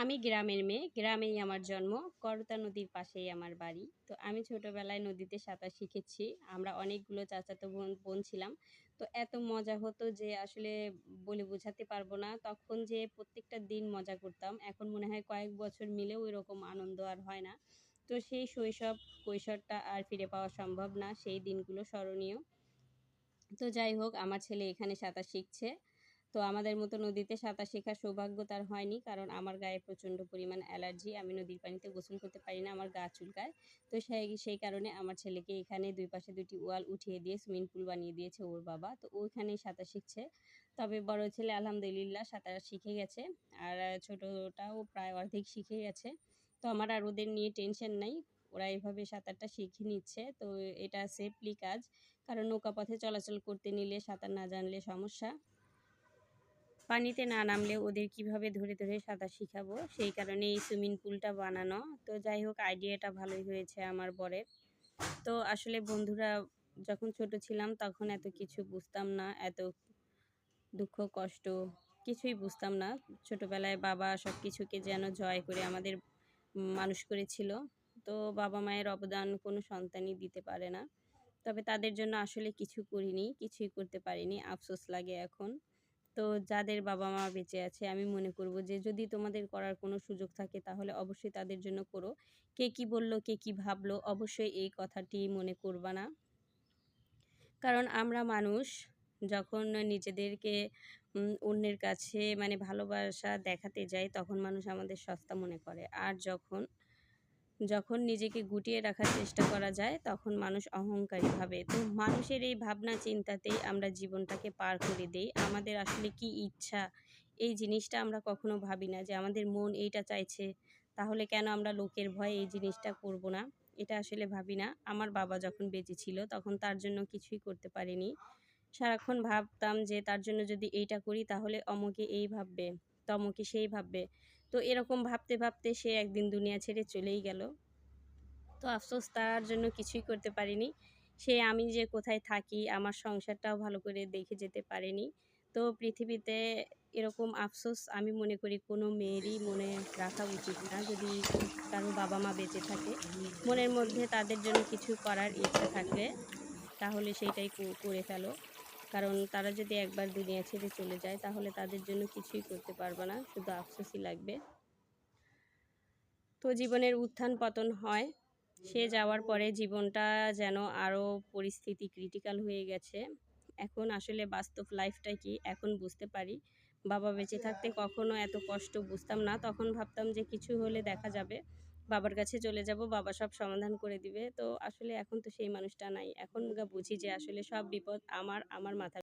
আমি গ্রামের মেয়ে, গ্রামেই আমার জন্ম, করতা নদীর পাশেই আমার বাড়ি। তো আমি ছোটোবেলায় নদীতে সাঁতার শিখেছি, আমরা অনেকগুলো চাচাতো বোন বোন ছিলাম। তো এত মজা হতো যে আসলে বলে বোঝাতে পারব না। তখন যে প্রত্যেকটা দিন মজা করতাম, এখন মনে হয় কয়েক বছর মিলেও এরকম আনন্দ আর হয় না। তো সেই শৈশব, কৈশোরটা আর ফিরে পাওয়া সম্ভব না, সেই দিনগুলো স্মরণীয়। তো যাই হোক, আমার ছেলে এখানে সাঁতার শিখছে। তো আমাদের মতো নদীতে সাঁতার শেখার সৌভাগ্য তার হয়নি। কারণ আমার গায়ে প্রচণ্ড পরিমাণ অ্যালার্জি। আমি নদীর পানিতে গোসল করতে পারি না আমার গা চুলকায়। তো সেই সেই কারণে আমার ছেলেকে এখানে দুই পাশে দুটি ওয়াল উঠিয়ে দিয়ে সুইমিং পুল বানিয়ে দিয়েছে ওর বাবা। তো ওইখানেই সাঁতার শিখছে। তবে বড় ছেলে আলহামদুলিল্লাহ সাঁতার শিখে গেছে। আর ছোটোটাও প্রায় অর্ধেক শিখে গেছে। তো আমার আর ওদের নিয়ে টেনশন নাই। ওরা এভাবে সাঁতারটা শিখে নিচ্ছে। তো এটা সেফলি কাজ। কারণ নৌকা পথে চলাচল করতে নিলে সাঁতার না জানলে সমস্যা। পানিতে না নামলে ওদের কীভাবে ধরে ধরে সাঁতার শিখাবো? সেই কারণে এই সুইমিং পুলটা বানানো। তো যাই হোক, আইডিয়াটা ভালোই হয়েছে আমার বরের। তো আসলে বন্ধুরা, যখন ছোট ছিলাম তখন এত কিছু বুঝতাম না, এত দুঃখ, কষ্ট কিছুই বুঝতাম না। ছোটবেলায় বাবা সব কিছুকে যেন জয় করে আমাদের মানুষ করেছিল। তো বাবা মায়ের অবদান কোনো সন্তানই দিতে পারে না। তবে তাদের জন্য আসলে কিছু করিনি, কিছুই করতে পারিনি। আফসোস লাগে এখন। তো যাদের বাবা মা বেঁচে আছে, আমি মনে করব যে, যদি তোমাদের করার কোনো সুযোগ থাকে, তাহলে অবশ্যই তাদের জন্য করো। কে কি বলল, কে কি ভাবলো, অবশ্যই এই কথাটি মনে করবা না। কারণ আমরা মানুষ, যখন নিজেদেরকে অন্যের কাছে মানে ভালোবাসা দেখাতে যাই, তখন মানুষ আমাদের সস্তা মনে করে। আর যখন যখন নিজেকে গুটিয়ে রাখার চেষ্টা করা যায়, তখন মানুষ অহংকারী ভাবে। তো মানুষের এই ভাবনা চিন্তাতেই আমরা জীবনটাকে পার করে দেই। আমাদের আসলে কি ইচ্ছা? এই জিনিসটা আমরা কখনো ভাবি না যে আমাদের মন এইটা চাইছে, তাহলে কেন আমরা লোকের ভয়ে এই জিনিসটা করব না? এটা আসলে ভাবি না। আমার বাবা যখন বেঁচে ছিল, তখন তার জন্য কিছুই করতে পারিনি। সারাক্ষণ ভাবতাম যে তার জন্য যদি এইটা করি, তাহলে অমকে এই ভাববে, তমকে সেই ভাববে। তো এরকম ভাবতে ভাবতে সে একদিন দুনিয়া ছেড়ে চলেই গেল। তো আফসোস তার জন্য কিছুই করতে পারিনি। সে আমি যে কোথায় থাকি, আমার সংসারটাও ভালো করে দেখে যেতে পারেনি। তো পৃথিবীতে এরকম আফসোস আমি মনে করি কোনো মেয়েরই মনে রাখা উচিত না। যদি কারও বাবা মা বেঁচে থাকে, মনের মধ্যে তাদের জন্য কিছু করার ইচ্ছা থাকলে তাহলে সেইটাই করে ফেলো। কারণ তারা যদি একবার দুনিয়া ছেড়ে চলে যায়, তাহলে তাদের জন্য কিছুই করতে পারবে না, শুধু আফসোসই লাগবে। তো জীবনের উত্থান পতন হয়, সে যাওয়ার পরে জীবনটা যেন আরও পরিস্থিতি ক্রিটিক্যাল হয়ে গেছে। এখন আসলে বাস্তব লাইফটা কি, এখন বুঝতে পারি। বাবা বেঁচে থাকতে কখনো এত কষ্ট বুঝতাম না, তখন ভাবতাম যে কিছু হলে দেখা যাবে। বাবার কাছে চলে যাব, বাবা সব সমাধান করে দিবে। তো আসলে এখন তো সেই মানুষটা নাই। এখন বুঝি যে আসলে সব বিপদ আমার আমার মাথা